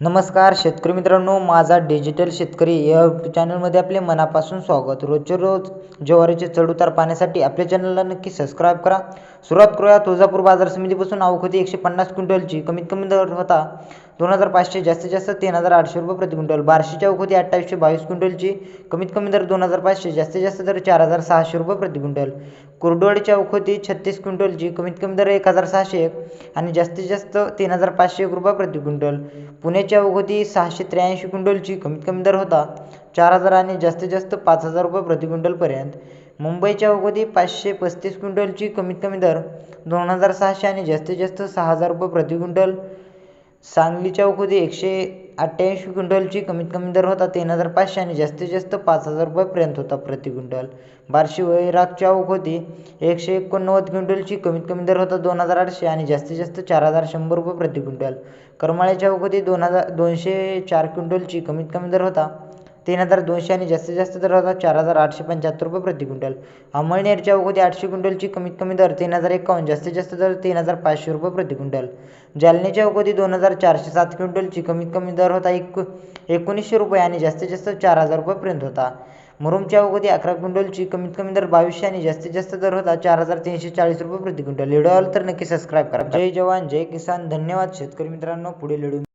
नमस्कार शेतकरी मित्रांनो माझा डिजिटल शेतकरी या यूट्यूब चॅनलमध्ये आपले मनापासून स्वागत. रोजचे रोज ज्वारीचे चढउतार पाहण्यासाठी आपल्या चॅनलला नक्की सबस्क्राईब करा. सुरुवात करूया तुळजापूर बाजार समितीपासून. आवक होती एकशे पन्नास क्विंटलची. कमीत कमी दर होता दोन हजार पाचशे जास्तीत जास्त तीन हजार आठशे रुपये प्रति क्विंटल. बार्शीची आवक होती अठ्ठावीसशे बावीस क्विंटलची कमीत कमी दर दोन हजार पाचशे जास्तीत जास्त दर चार हजार सहाशे रुपये प्रति क्विंटल. कुर्डुवाडीची आवक होती छत्तीस क्विंटलची कमीत कमी दर एक हजार सहाशे एक आणि जास्तीत जास्त तीन हजार पाचशे एक रुपये प्रति क्विंटल. पुण्याची आवक होती सहाशे त्र्याऐंशी क्विंटलची कमीत कमी दर होता चार हजार आणि जास्तीत जास्त पाच हजार रुपये प्रति क्विंटलपर्यंत मुंबईच्या आवक पाचशे पस्तीस क्विंटलची कमीत कमी दर दोन हजार सहाशे आणि जास्तीत जास्त सहा हजार रुपये प्रति क्विंटल. सांगलीच्या आवक एकशे अठ्ठ्याऐंशी क्विंटलची कमीत कमी दर होता तीन हजार पाचशे आणि जास्तीत जास्त पाच हजार रुपयेपर्यंत होता प्रति क्विंटल. बार्शी वैरागच्या आवक होती एकशे एकोणनव्वद क्विंटलची कमीत कमी दर होता दोन हजार आठशे आणि जास्तीत जास्त चार हजार शंभर रुपये प्रति क्विंटल. करमाळ्याच्या आवक होती दोन हजार दोनशे चार क्विंटलची कमीत कमी दर होता तीन हजार दोनशे आणि जास्तीत जास्त दर होता चार हजार आठशे पंच्याहत्तर रुपये प्रति क्विंटल. अमळनेरच्या आवक आठशे क्विंटलची कमीत कमी दर तीन हजार एकावन्न जास्तीत जास्त दर तीन हजार पाचशे रुपये प्रति क्विंटल. जालन्याची अगोदर दोन हजार चारशे सात क्विंटलची कमीत कमी दर होता एक एकोणीसशे रुपये आणि जास्तीत जास्त चार हजार रुपयेपर्यंत होता. मुरुमच्या अगोदी अकरा क्विंटलची कमीत कमी दर बावीसशे आणि जास्तीत जास्त दर होता चार हजार तीनशे चाळीस रुपये प्रति क्विंटल. व्हिडिओ आला तर नक्की सबस्क्राईब करा. जय जवान जय किसान. धन्यवाद शेतकरी मित्रांनो. पुढे व्हिडिओ